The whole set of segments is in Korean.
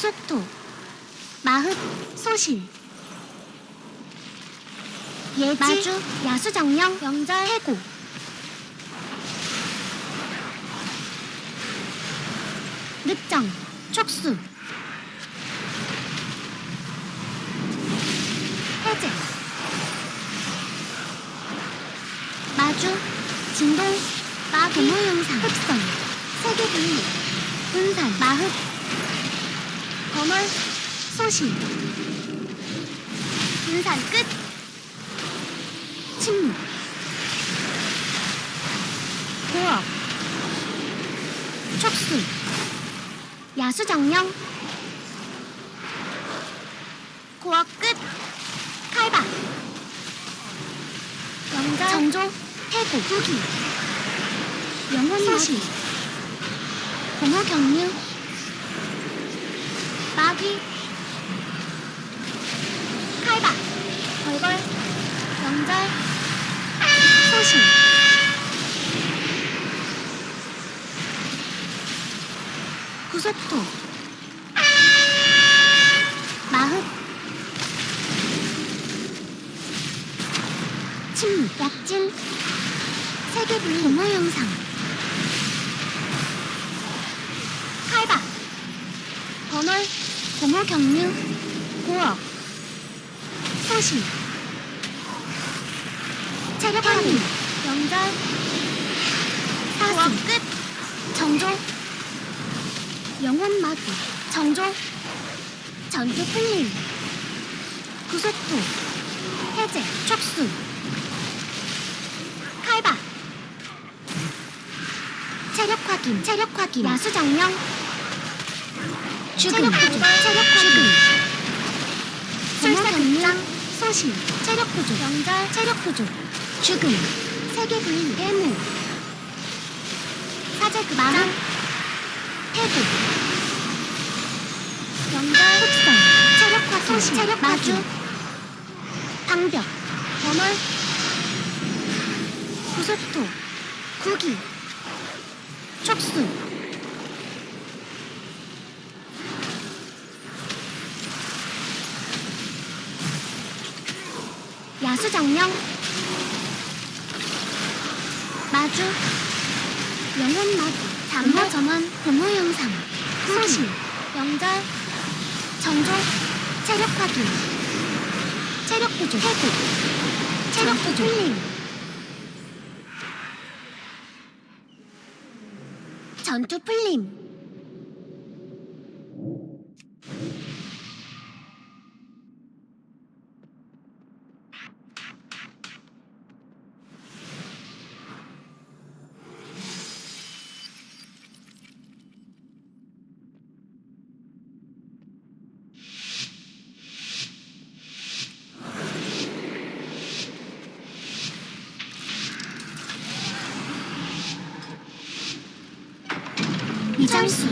구속토 마흡 소실. 예지 마주 야수정령 명절 해고. 늑정 촉수. 해제. 마주 진동 마귀 무용상 흡선 세계 분리 분산. 마흡 범월 소실 분산 끝. 침묵. 고업 촉수. 야수정령. 고업 끝. 칼바. 영절. 정조 해고 후기. 영혼 소실 공허 경류 마귀 칼바. 벌벌. 영절. 소실 구속토 마흡 침묵 약진 세계분리 공허 영상 칼바 번월 공허 경류 고어 소실. 체력 확인 영절? 사수 끝. 정조 영혼 마귀. 정조 전투 풀림 구속토 해제 촉수. 칼바. 체력 확인 체력 확인. 야수 정령 죽음 체력 확인 술사 등장 소실 체력 부족 영절 체력 부족 죽음 세계 분리 해무 사제 급장. 해고 영절 흡성. 체력 확인 소실 체력 마주. 방벽. 번월 구속토. 구기. 촉수 야수정령. 마주. 영혼 마주 잠보 전원 공호 영상 소실 영절. 정조. 체력 확인. 체력 부족. 해고 체력 부족. 힐링 전투 풀림 이장수.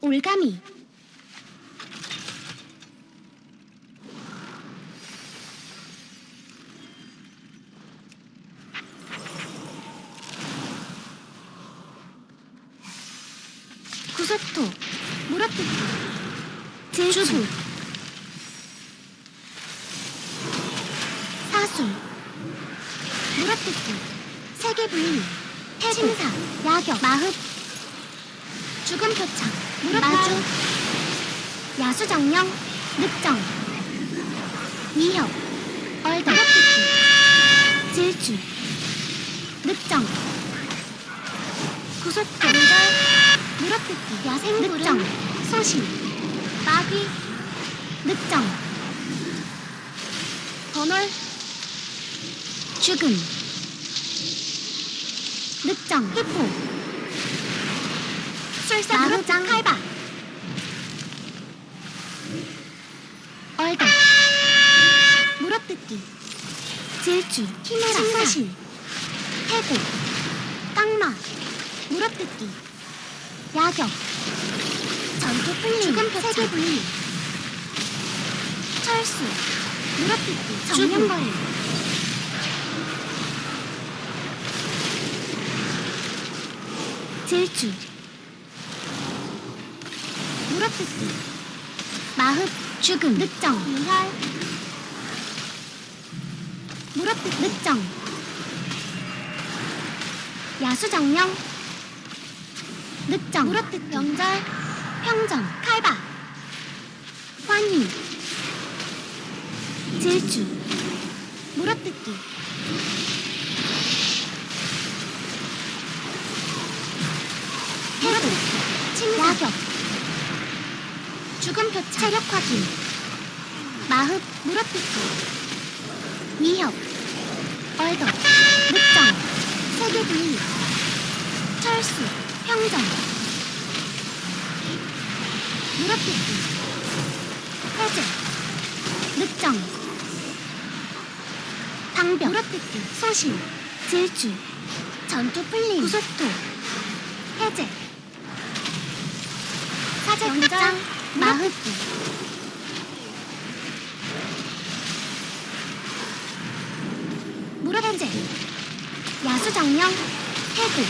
올가미. 구속토 무릎뜯기 제주 사술 무릎뜯기 세계분리 해진사 야격 마흡 죽음 표창 마주. 야수정령 늑정. 위협 얼더 무릎뜯기 질주 늑정. 구속도 절 무릎뜯기. 야생구름 소실 마귀 늑정. 번월 죽음 늑정 히포 술사 무릎장 칼바. 얼더 무릎뜯기. 질주. 키메라 사실. 해고. 땅마. 무릎뜯기. 야격. 전투 풀림 죽음 세계 분리. 철수. 무릎뜯기. 정면거리 질주. 물어뜯기. 마흡 죽음. 늑정. 유혈 물어뜯기. 늑정. 야수정령. 늑정. 물어뜯기. 명절. 평정. 칼바. 환희. 질주 물어뜯기 해도 침야격 죽음 표창 체력 확인. 마흡 물어뜯기. 위협 얼덕 늑정 세계 분리 철수 평정. 물어뜯기. 해제 늑정. 방벽 물어뜯기. 소신 질주. 전투 풀림. 구속토. 해제. 사제 극장 마흡기 무릎 해제. 야수 정령 해드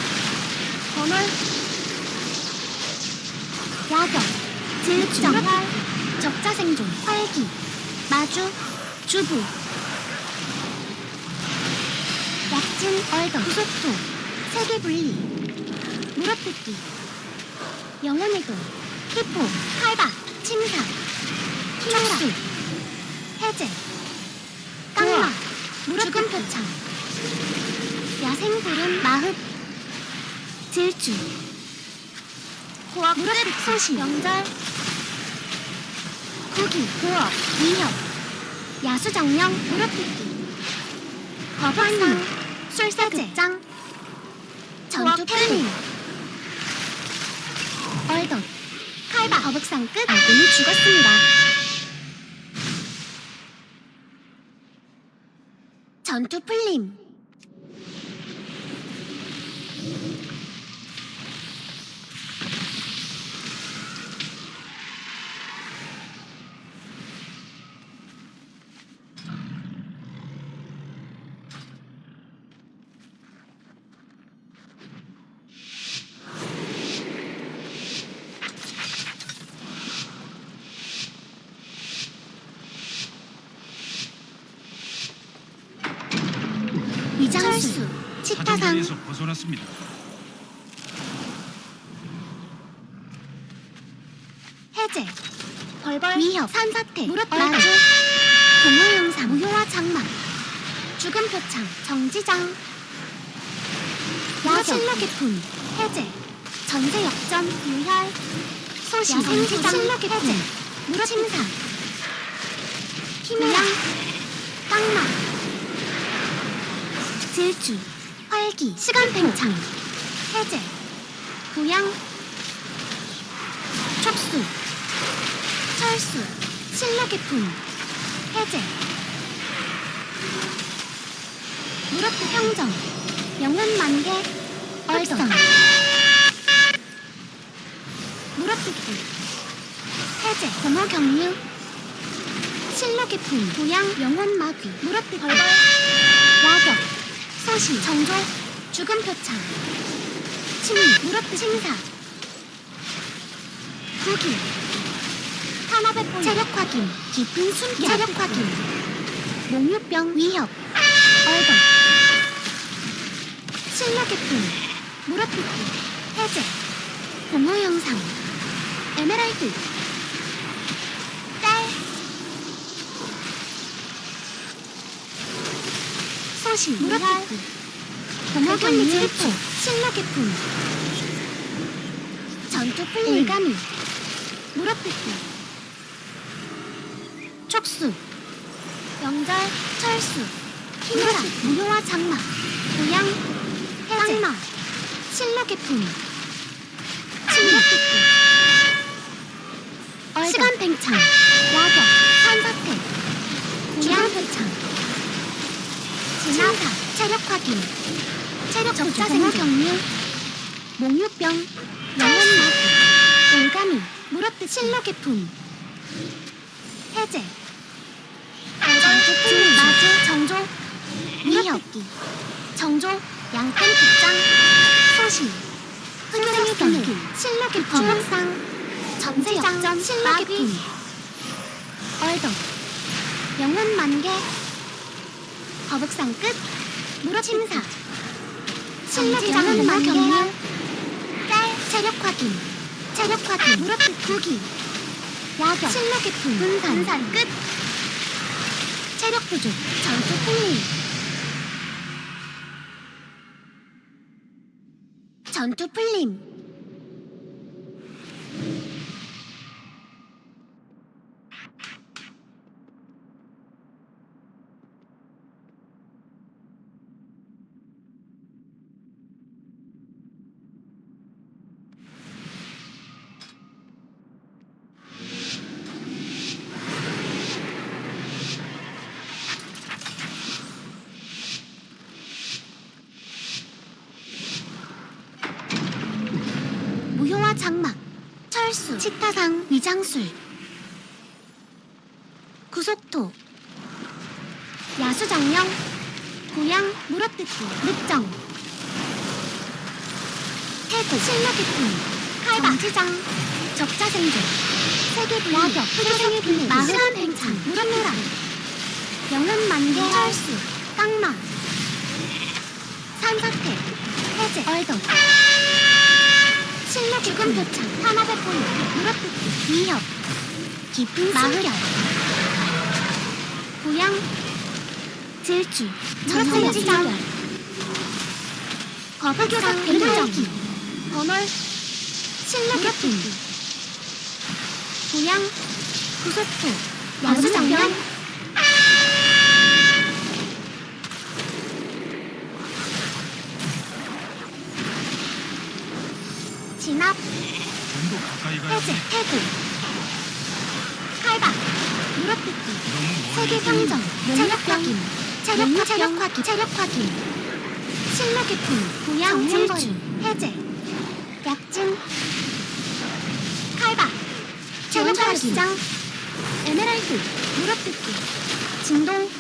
번월 야경. 질정 적자 생존. 활기. 마주. 주부. 약진 얼덕. 구속토 세계 분리. 물어뜯기. 영혼의 돈 히포 칼바 침사 촉수 해제 깡마 무릎금 표창 야생불은 마흡 질주. 무릎 소시 명절. 구기 고업 위협 야수정령 무릎 뜯기. 법원상. 술사극장. 전투 풀림 얼덕 칼바 거북상 끝. 아군이 죽었습니다. 전투 풀림 이장수 치타상. 벗어났습니다. 해제. 벌벌. 위협. 산사태. 무릎 마주 공허영상. 무효화 장막. 죽음 표창. 정지장. 야실록 개품 해제. 전세 역전. 유혈. 소시 정지장. 실록 개품 무릎 침사. 희망. 깡마 질주 활기 시간 팽창 해제 부양 촉수 철수 실력의 품 해제. 무릎 평정 영혼 만개 얼성. 무릎 뜯기 해제. 공허 경류 실력의 품 고양 영혼 마귀. 무릎 벌벌 야격 소신 정조 죽음 표창. 침입 무릎 심사. 구기 탄압의 볼 체력 확인. 깊은 숨결. 체력 확인. 목류병 위협. 얼덕 실력의 품 물어뜯기. 해제. 공허 영상. 에메랄드 짤 물어뜯기 공허 경리 질포 실력의 품 전투 풀림 올가미 물어뜯기. 촉수. 명절 철수. 힘이라 무효화 장막 고양 해제. 실록의 품 침묵뜯기 시간 팽창. 야경 산사태. 고양 팽창 진화사 체력 확인. 체력 적자 생활 경류 목류병. 영혼 마귀 올가미 무릎듯 실록의 품. 해제. 풀림 마주 정조. 위협기. 정조. 양끈 극장. 소신. 흑요의 분해 실록의 거북상. 전세 역전. 실록의 분 얼덕. 영혼 만개 거북상 끝. 무릎 침사. 영혼 만개 짤 체력 확인. 체력 확인. 무릎 구기. 야경. 실록의 분 분산, 분산. 끝. 체력 부족. 전투 풀림 전투 풀림 무효와 장막 철수 치타상 위장술. 구속토. 야수정령 고양 물어뜯기 늑정. 태도 실력의 품 칼바. 지장. 적자생존. 세계분 야격 흑요생의 분해 마흔 팽창 물어노라 영혼 만개 철수 땅마. 산사태 해제 얼덕 실내 죽음 표창 탄압의 포인 물어뜯기 위협 깊은 마흑열 고양 질주. 전체 지정 거북교상 대물정 번월 실내 격투기 고양 구속토 야수정령 진압 좀 더 가까이 가야 해제, 해고 칼바 무릎뜯기 너무 세계 멀리 평정 체력 확인 체력 체력 확인 체력 확인. 실력의 품 고양 질주 해제. 약진 칼바. 체력 확인. 에메랄드. 무릎뜯기 진동.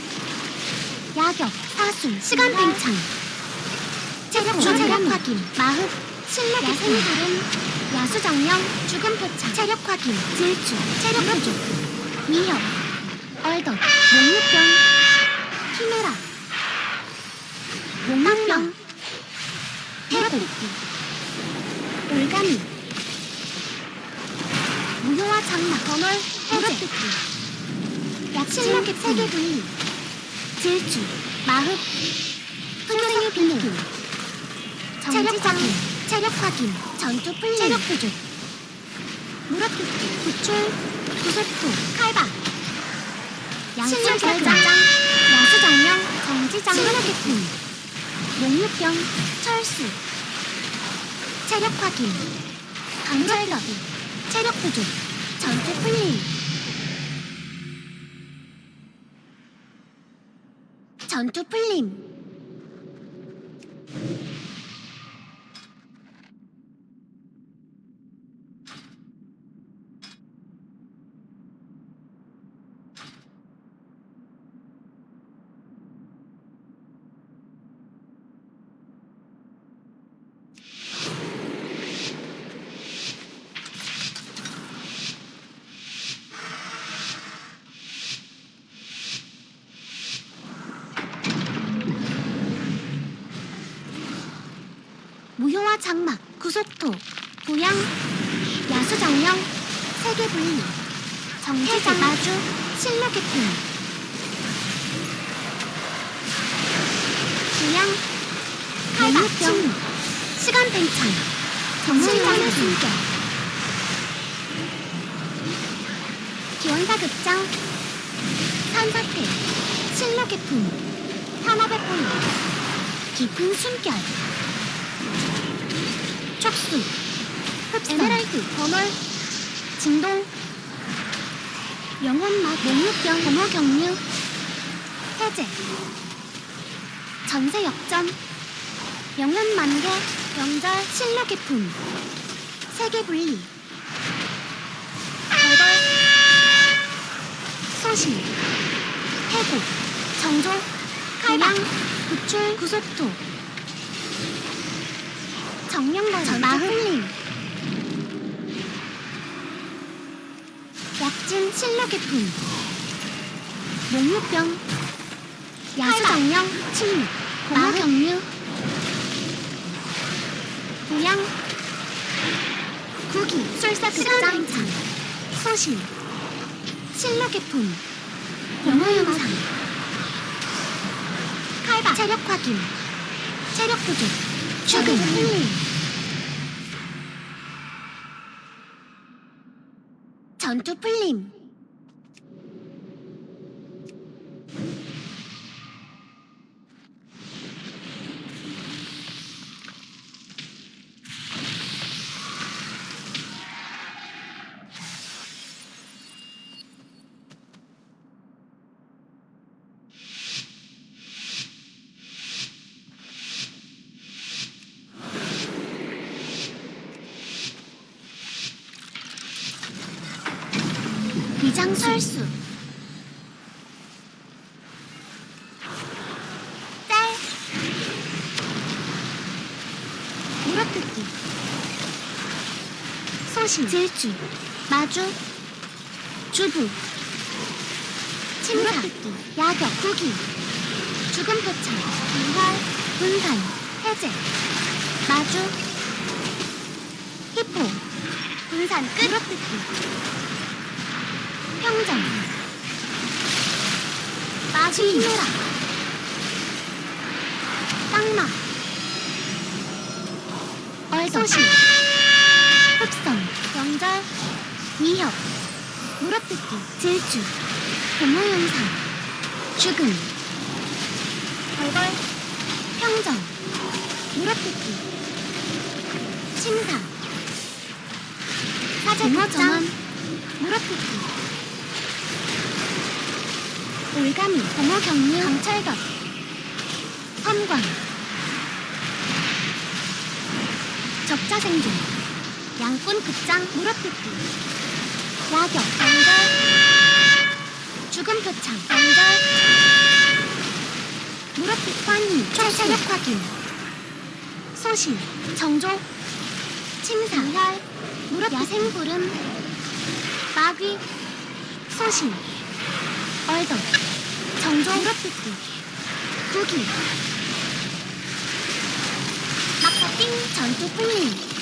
야격. 사술 시간 팽창. 체력 체력 확인. 마흡 실력의 생구름 야수정령 죽음 표창 체력 확인 질주 체력 부족 위협 얼덕 목류병 키메라 목망병 테러뜯기 올가미 무효와 장막 번월 해제뜯기 약실력의 세계 분리 질주 마흡 비밀. 체력 확인 체력 확인 전투 풀림 체력 부족. 물어뜯기 구출 구속토 칼바. 양심 결정 야수 정령 정지장 실력의 품 목류병 철수. 체력 확인. 강철더기 체력 부족. 전투 풀림 전투 풀림 장막 구속토 고양 야수정령 세계분리 정지장 마주 실록의 품. 고양 칼박침 시간 팽창 정실장의 숨결. 기원사 급장 산사태 품 탄압의 포인 깊은 숨결 촉수 흡수 에메랄드 번월 진동 영혼맛 목류병 공허 경류 해제 전세 역전 영혼 만개 명절 실력의 품 세계 분리 벌벌 소실 해고 정조 칼방 구출 구속토 정령벌 마흔림 약진 실로개품. 목류병. 야수정령 침묵 마경류 부양. 구기 술사 극장창 소신. 실로개품. 공허영상. 칼바. 체력 확인. 체력 부족. 흘림 전투 풀림 비장 설수. 짤 물어뜯기. 소신. 질주. 마주. 주부. 침사 야격 구기. 죽음 표창. 부활. 분산 해제. 마주. 히포. 분산. 끝. 물어뜯기 평정 빠지 힘내라 땅마. 얼소시 흡성. 명절. 위협. 물어뜯기. 질주. 영상 죽음. 벌벌. 평정. 물어뜯기. 침사. 사제 전원. 물어뜯기 올가미, 공허 경류, 강철격, 선광, 적자 생존, 양꾼 급장, 물어뜯기, 야격, 연결, 죽음 표창, 연결, 물어뜯기, 환희, 철체력 확인, 소실, 정조, 침사, 혈, 무릎 야생구름, 마귀, 소실, 얼덕, 정조, 무릎뜯기, 구기, 막바띵, 전투 풀림,